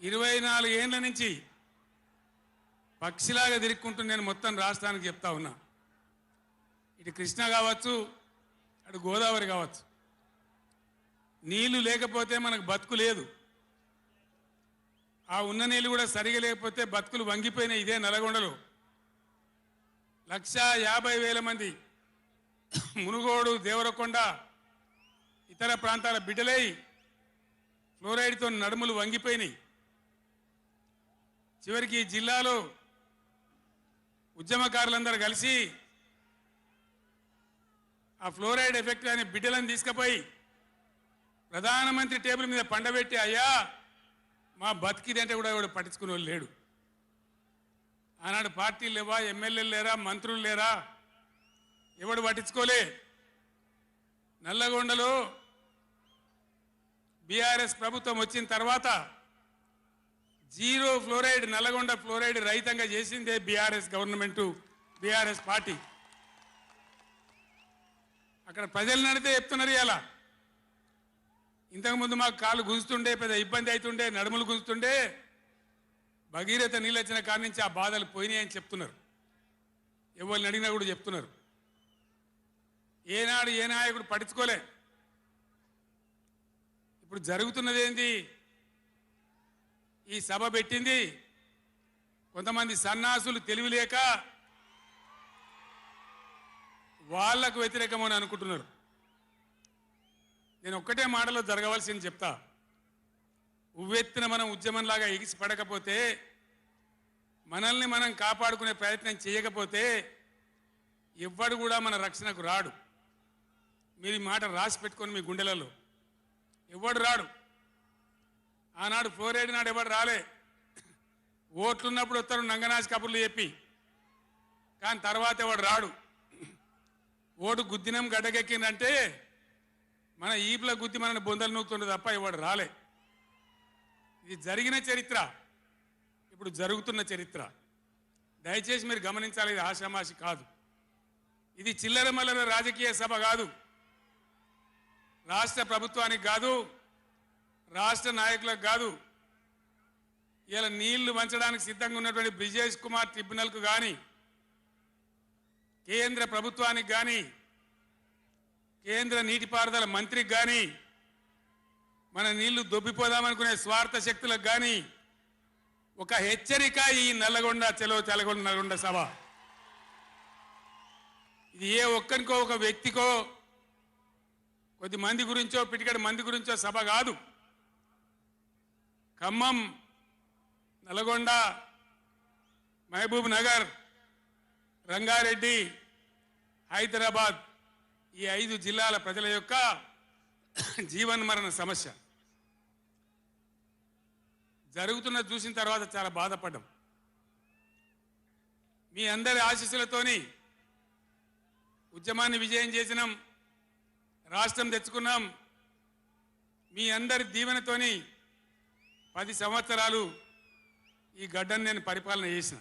ఇరవై నాలుగు ఏండ్ల నుంచి పక్షిలాగా తిరుక్కుంటూ నేను మొత్తం రాష్ట్రానికి చెప్తా ఉన్నా. ఇటు కృష్ణ కావచ్చు అటు గోదావరి కావచ్చు. నీళ్ళు లేకపోతే మనకు బతుకు లేదు. ఆ ఉన్న నీళ్ళు కూడా సరిగా లేకపోతే బతుకులు వంగిపోయినాయి ఇదే నల్గొండలో. లక్ష యాభై వేల మంది మునుగోడు దేవరకొండ ఇతర ప్రాంతాల బిడ్డలై ఫ్లోరైడ్తో నడుములు వంగిపోయినాయి. చివరికి జిల్లాలో ఉద్యమకారులందరూ కలిసి ఆ ఫ్లోరైడ్ ఎఫెక్ట్ అనే బిడ్డలను తీసుకుపోయి ప్రధానమంత్రి టేబుల్ మీద పండబెట్టి అయ్యా మా బతికిదంటే కూడా ఎవడు పట్టించుకునే వాళ్ళు లేడు. ఆనాడు పార్టీలు లేవా ఎమ్మెల్యేలు లేరా మంత్రులు లేరా? ఎవడు పట్టించుకోలే. నల్లగొండలో బీఆర్ఎస్ ప్రభుత్వం వచ్చిన తర్వాత జీరో ఫ్లోరైడ్ నల్లగొండ ఫ్లోరైడ్ రహితంగా చేసిందే బీఆర్ఎస్ గవర్నమెంట్ బీఆర్ఎస్ పార్టీ. అక్కడ ప్రజలు నడితే చెప్తున్నారు ఇలా ఇంతకుముందు మాకు కాళ్ళు గుంజుతుండే పెద్ద ఇబ్బంది అవుతుండే నడుములు గుంజుతుండే. భగీరథ నీళ్ళు వచ్చిన కాడి నుంచి ఆ బాధలు పోయినాయని చెప్తున్నారు. ఎవరిని అడిగినా కూడా చెప్తున్నారు. ఏనాడు ఏ నాయకుడు పట్టించుకోలే. ఇప్పుడు జరుగుతున్నది ఏంది ఈ సభ పెట్టింది. కొంతమంది సన్నాసులు తెలివిలేక వాళ్ళకు వ్యతిరేకమని అనుకుంటున్నారు. నేను ఒక్కటే మాటలో జరగవలసింది చెప్తా. ఉవ్వెత్తిన మనం ఉద్యమంలాగా ఎగిసి పడకపోతే మనల్ని మనం కాపాడుకునే ప్రయత్నం చేయకపోతే ఎవ్వడు కూడా మన రక్షణకు రాడు. మీరు ఈ మాట రాసి పెట్టుకొని మీ గుండెలలో. ఎవ్వడు రాడు. ఆనాడు ఫ్లోరైడ్ నాడు ఎవడు రాలే. ఓట్లున్నప్పుడు వస్తారు నంగనాజ్ కబుర్లు చెప్పి. కానీ తర్వాత ఎవడు రాడు. ఓటు గుద్దినం గడ్డకెక్కిందంటే మన ఈపుల గుద్ది మనని బొందలు నూకుతుండే తప్ప ఎవడు రాలే. ఇది జరిగిన చరిత్ర. ఇప్పుడు జరుగుతున్న చరిత్ర. దయచేసి మీరు గమనించాలి ఇది ఆషామాషి కాదు. ఇది చిల్లర మల్లర రాజకీయ సభ కాదు. రాష్ట్ర ప్రభుత్వానికి కాదు రాష్ట్ర నాయకులకు కాదు ఇలా నీళ్ళు వంచడానికి సిద్ధంగా ఉన్నటువంటి బ్రిజేష్ కుమార్ ట్రిబ్యునల్కు కానీ కేంద్ర ప్రభుత్వానికి కానీ కేంద్ర నీటిపారుదల మంత్రికి కానీ మన నీళ్ళు దొబ్బిపోదామనుకునే స్వార్థ శక్తులకు కానీ ఒక హెచ్చరిక ఈ నల్లగొండ చెలో తెలగొండ నల్గొండ సభ. ఇది ఏ ఒక్కరికో ఒక వ్యక్తికో కొద్ది మంది గురించో పిటికడి మంది గురించో సభ కాదు. ఖమ్మం నల్గొండ మహబూబ్ నగర్ రంగారెడ్డి హైదరాబాద్ ఈ ఐదు జిల్లాల ప్రజల యొక్క జీవన్మరణ సమస్య. జరుగుతున్న చూసిన తర్వాత చాలా బాధపడ్డం. మీ అందరి ఆశీస్సులతోని ఉద్యమాన్ని విజయం చేసినాం రాష్ట్రం తెచ్చుకున్నాం. మీ అందరి దీవెనతోని పది సంవత్సరాలు ఈ గడ్డను నేను పరిపాలన చేసిన.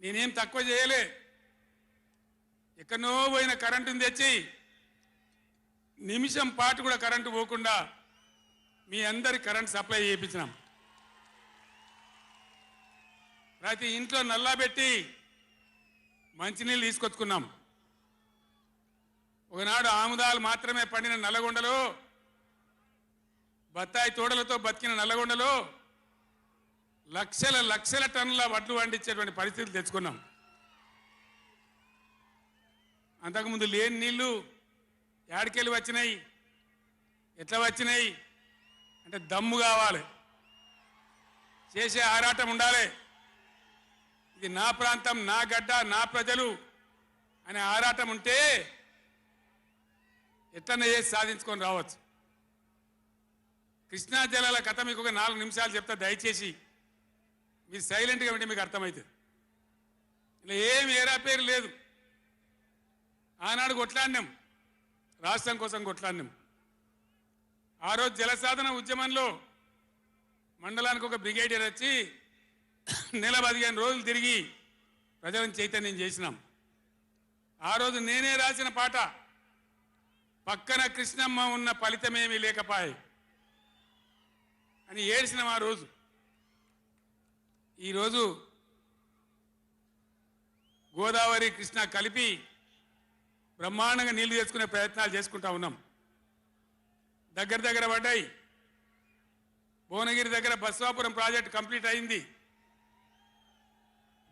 నేనేం తక్కువ చేయలే. ఎక్కడో పోయిన కరెంటుని తెచ్చి నిమిషం పాటు కూడా కరెంటు పోకుండా మీ అందరి కరెంట్ సప్లై చేయించినాం. ప్రతి ఇంట్లో నల్లా పెట్టి మంచినీళ్ళు తీసుకొచ్చుకున్నాం. ఒకనాడు ఆముదాలు మాత్రమే పండిన నల్లగొండలో బత్తాయి తోడలతో బతికిన నల్లగొండలో లక్షల లక్షల టన్నుల వడ్లు పండించేటువంటి పరిస్థితులు తెచ్చుకున్నాం. అంతకుముందు లేని నీళ్ళు యాడికెళ్ళి వచ్చినాయి? ఎట్లా వచ్చినాయి? అంటే దమ్ము కావాలి. చేసే ఆరాటం ఉండాలి. ఇది నా ప్రాంతం నా గడ్డ నా ప్రజలు అనే ఆరాటం ఉంటే ఎట్లనే చేసి సాధించుకొని రావచ్చు. కృష్ణా జలాల కథ మీకు ఒక నాలుగు నిమిషాలు చెప్తా దయచేసి. మీరు సైలెంట్గా ఉంటే మీకు అర్థమవుతుంది ఇలా ఏం ఏరా పేరు లేదు. ఆనాడు కొట్లాడినాం. రాష్ట్రం కోసం కొట్లాడినాం. ఆ రోజు జలసాధన ఉద్యమంలో మండలానికి ఒక బ్రిగేడియర్ వచ్చి నెల పదిహేను రోజులు తిరిగి ప్రజలను చైతన్యం చేసినాం. ఆ రోజు నేనే రాసిన పాట పక్కన కృష్ణమ్మ ఉన్న ఫలితమేమీ లేకపాయే. అని ఏడ్చినాం ఆ రోజు. ఈరోజు గోదావరి కృష్ణ కలిపి బ్రహ్మాండంగా నీళ్ళు తెచ్చుకునే ప్రయత్నాలు చేసుకుంటా ఉన్నాం. దగ్గర దగ్గర పడ్డాయి. భువనగిరి దగ్గర బస్వాపురం ప్రాజెక్ట్ కంప్లీట్ అయింది.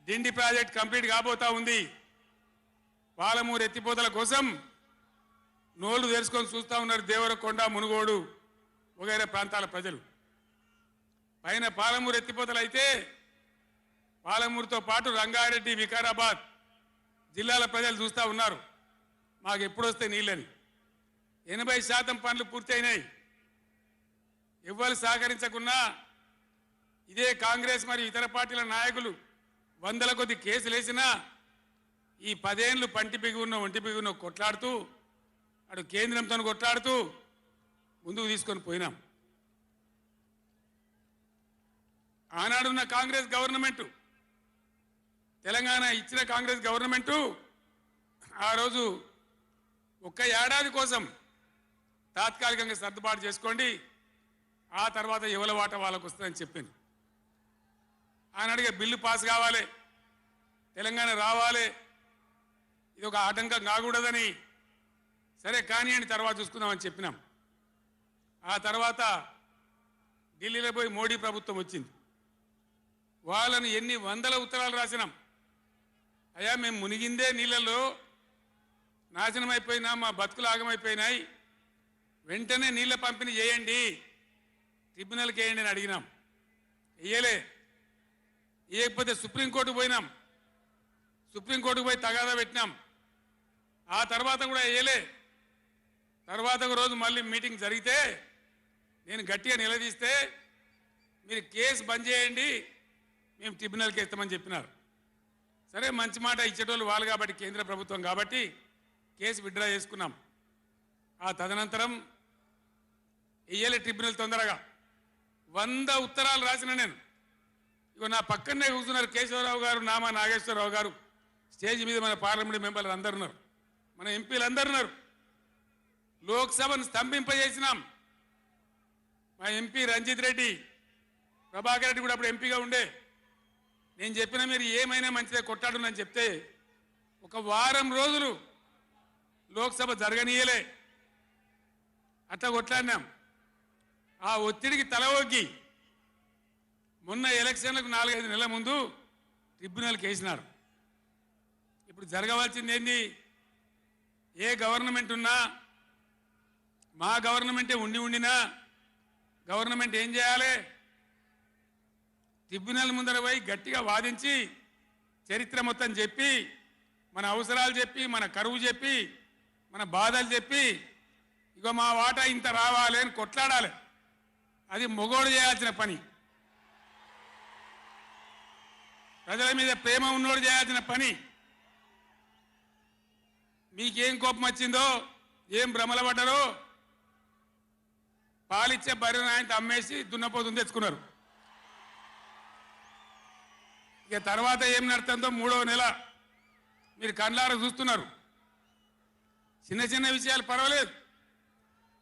డిండి ప్రాజెక్ట్ కంప్లీట్ కాబోతా ఉంది. పాలమూరు ఎత్తిపోతల కోసం నోళ్ళు తెరుచుకొని చూస్తా ఉన్నారు దేవరకొండ మునుగోడు వగైరా ప్రాంతాల ప్రజలు. పైన పాలమూరు ఎత్తిపోతలైతే పాలమూరుతో పాటు రంగారెడ్డి వికారాబాద్ జిల్లాల ప్రజలు చూస్తూ ఉన్నారు. మాకు ఎప్పుడొస్తే నీళ్ళని. ఎనభై శాతం పనులు పూర్తయినాయి. ఎవ్వరు సహకరించకున్నా ఇదే కాంగ్రెస్ మరియు ఇతర పార్టీల నాయకులు వందల కొద్ది కేసులేసినా ఈ పదేళ్ళు పంటి బిగున్న ఒంటి బిగున్న కొట్లాడుతూ అటు కేంద్రంతో కొట్లాడుతూ ముందుకు తీసుకొని పోయినాం. ఆనాడున్న కాంగ్రెస్ గవర్నమెంటు తెలంగాణ ఇచ్చిన కాంగ్రెస్ గవర్నమెంటు ఆ రోజు ఒక్క ఏడాది కోసం తాత్కాలికంగా సర్దుబాటు చేసుకోండి ఆ తర్వాత ఎవల వాట వాళ్ళకు వస్తుందని చెప్పింది. ఆనాడిగా బిల్లు పాస్ కావాలి తెలంగాణ రావాలి ఇది ఒక ఆటంకం కాకూడదని సరే కానివ్వండి తర్వాత చూసుకుందామని చెప్పినాం. ఆ తర్వాత ఢిల్లీలో పోయి మోడీ ప్రభుత్వం వచ్చింది. వాళ్ళని ఎన్ని వందల ఉత్తరాలు రాసినాం. అయ్యా మేము మునిగిందే నీళ్ళలో నాశనం అయిపోయినా మా బతుకులు ఆగమైపోయినాయి. వెంటనే నీళ్ళ పంపిణీ చేయండి. ట్రిబ్యునల్కి వేయండి అని అడిగినాం. వేయలే. వేయకపోతే సుప్రీంకోర్టుకు పోయినాం. సుప్రీంకోర్టుకు పోయి తగాదా పెట్టినాం. ఆ తర్వాత కూడా వేయలే. తర్వాత ఒక రోజు మళ్ళీ మీటింగ్ జరిగితే నేను గట్టిగా నిలదీస్తే మీరు కేసు బంద్ చేయండి. మేము ట్రిబ్యునల్కి ఇస్తామని చెప్పినారు. సరే మంచి మాట ఇచ్చేటోళ్ళు వాళ్ళు కాబట్టి కేంద్ర ప్రభుత్వం కాబట్టి కేసు విత్డ్రా చేసుకున్నాం. ఆ తదనంతరం ఇయ్యలే ట్రిబ్యునల్ తొందరగా. వంద ఉత్తరాలు రాసిన నేను. ఇగో నా పక్కనే కూర్చున్నారు కేశవరావు గారు నామా నాగేశ్వరరావు గారు. స్టేజ్ మీద మన పార్లమెంట్ మెంబర్లు అందరు ఉన్నారు. మన ఎంపీలు అందరు ఉన్నారు. లోక్సభను స్తంభింపజేసినాం. మా ఎంపీ రంజిత్ రెడ్డి ప్రభాకర్ రెడ్డి కూడా అప్పుడు ఎంపీగా ఉండే. నేను చెప్పిన మీరు ఏమైనా మంచిదే కొట్టాడునని చెప్తే ఒక వారం రోజులు లోక్సభ జరగనీయలే. అట్లా కొట్లాడినాం. ఆ ఒత్తిడికి తల మొన్న ఎలక్షన్లకు నాలుగైదు నెలల ముందు ట్రిబ్యునల్కి వేసినారు ఇప్పుడు జరగవలసింది ఏంది ఏ గవర్నమెంట్ ఉన్నా మా గవర్నమెంటే ఉండి ఉండినా గవర్నమెంట్ ఏం చేయాలి? ట్రిబ్యునల్ ముందర పోయి గట్టిగా వాదించి చరిత్ర మొత్తం చెప్పి మన అవసరాలు చెప్పి మన కరువు చెప్పి మన బాధలు చెప్పి ఇక మా వాటా ఇంత రావాలి అని కొట్లాడాలి. అది మొగోడు చేయాల్సిన పని. ప్రజల మీద ప్రేమ ఉన్నోడు చేయాల్సిన పని. మీకేం కోపం వచ్చిందో ఏం భ్రమలపడ్డారో పాలిచ్చే బర్రెను ఆయన అమ్మేసి దున్నపోతుంది తెచ్చుకున్నారు. ఇక తర్వాత ఏం నడుతుందో మూడవ నెల మీరు కండ్లారా చూస్తున్నారు. చిన్న చిన్న విషయాలు పర్వాలేదు.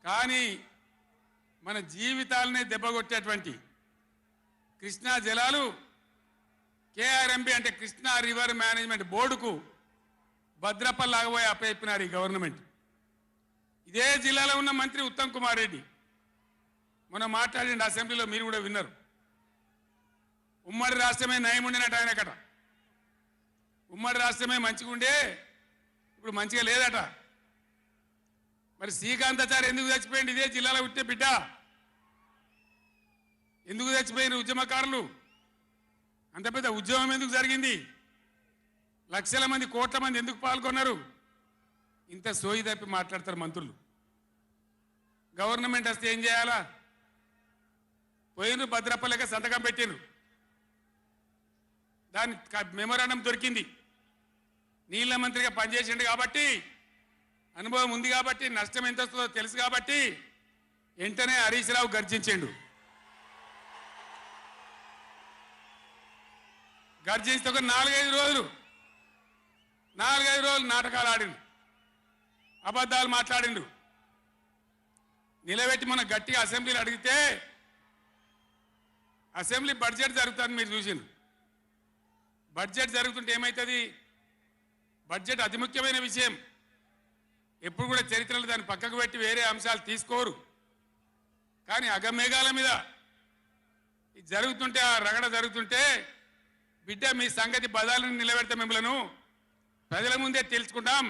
కానీ మన జీవితాలనే దెబ్బగొట్టేటువంటి కృష్ణా జలాలు కేఆర్ఎంబి అంటే కృష్ణా రివర్ మేనేజ్మెంట్ బోర్డుకు భద్రపల్లాగబోయి అప్పయిపోయినారు ఈ గవర్నమెంట్. ఇదే జిల్లాలో ఉన్న మంత్రి ఉత్తమ్ కుమార్ రెడ్డి. మొన్న మాట్లాడండి అసెంబ్లీలో మీరు కూడా విన్నారు. ఉమ్మడి రాష్ట్రమే నయం ఉండినట్టు ఆయనకట ఉమ్మడి రాష్ట్రమే మంచిగా ఉండే ఇప్పుడు మంచిగా లేదట. మరి శ్రీకాంతాచారి ఎందుకు చచ్చిపోయింది ఇదే జిల్లాలో ఉంటే బిడ్డ. ఎందుకు చచ్చిపోయిన ఉద్యమకారులు. అంత పెద్ద ఉద్యమం ఎందుకు జరిగింది? లక్షల మంది కోట్ల మంది ఎందుకు పాల్గొన్నారు? ఇంత సోయి తప్పి మాట్లాడతారు మంత్రులు. గవర్నమెంట్ వస్తే ఏం చేయాలా? పోయినరు భద్రపల్లెక సంతకం పెట్టినరు దాని మెమోరాండం దొరికింది. నీళ్ళ మంత్రిగా పనిచేసిండు కాబట్టి అనుభవం ఉంది కాబట్టి నష్టం ఎంత వస్తుందో తెలుసు కాబట్టి వెంటనే హరీష్ రావు గర్జించిండు. గర్జిస్తే ఒక నాలుగైదు రోజులు నాలుగైదు రోజులు నాటకాలు ఆడిండు. అబద్ధాలు మాట్లాడిండు. నిలబెట్టి మనం గట్టిగా అసెంబ్లీలు అడిగితే అసెంబ్లీ బడ్జెట్ జరుగుతుంది మీరు చూసిండ్రు. బడ్జెట్ జరుగుతుంటే ఏమవుతుంది బడ్జెట్ అతి ముఖ్యమైన విషయం. ఎప్పుడు కూడా చరిత్రలో దాన్ని పక్కకు పెట్టి వేరే అంశాలు తీసుకోరు. కానీ అగమేఘాల మీద ఇది జరుగుతుంటే ఆ రగడ జరుగుతుంటే బిడ్డ మీ సంగతి బదాలను నిలబెడతా మిమ్మలను. ప్రజల ముందే తెలుసుకుంటాం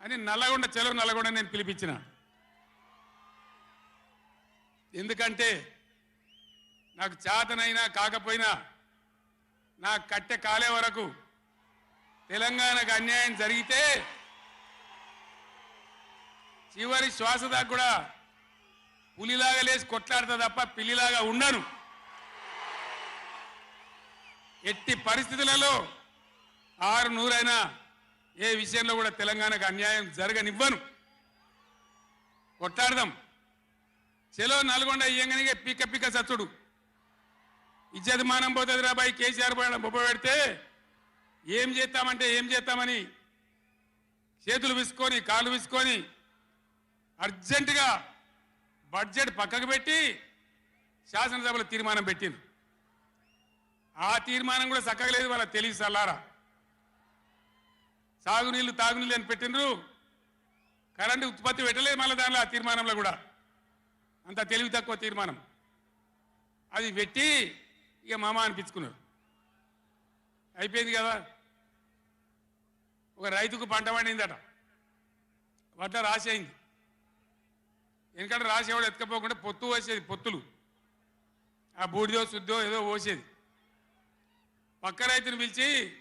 అని నల్లగొండ చెలవు నల్లగొండ నేను పిలిపించిన. ఎందుకంటే నాకు చేతనైనా కాకపోయినా నా కట్టె కాలే వరకు తెలంగాణకు అన్యాయం జరిగితే చివరి శ్వాస దాకా కూడా పులిలాగా లేచి కొట్లాడతా తప్ప పిల్లిలాగా ఉండను. ఎట్టి పరిస్థితులలో ఆరు నూరైనా ఏ విషయంలో కూడా తెలంగాణకు అన్యాయం జరగనివ్వను. కొట్లాడదాం. చెలో నల్గొండ ఇయ్యంగానే పిక్క పిక్క సచ్చుడు. ఇజ్జత్ మానం పోతుంది రాబాయి కేసీఆర్ బొబ్బ పెడితే ఏం చేస్తామంటే ఏం చేస్తామని చేతులు విసుకొని కాళ్ళు విసుకొని అర్జెంటుగా బడ్జెట్ పక్కకు పెట్టి శాసనసభలో తీర్మానం పెట్టింది ఆ తీర్మానం కూడా చక్కగా లేదు వాళ్ళ తెలివి సల్లారా. సాగునీళ్ళు తాగునీళ్ళు అని పెట్టినరు కరెంటు ఉత్పత్తి పెట్టలేదు మళ్ళీ దానిలో ఆ తీర్మానంలో కూడా. అంత తెలివి తక్కువ తీర్మానం. అది పెట్టి ఇక మామ అనిపించుకున్నారు. అయిపోయింది కదా? ఒక రైతుకు పంట పండిందట. వడ్ల రాసేయింది ఎందుకంటే రాసేవాడు ఎవడు ఎత్తుకపోకుండా పొత్తు వేసేది పొత్తులు. ఆ బూడిదో శుద్ధో ఏదో పోసేది. పక్క రైతుని పిలిచి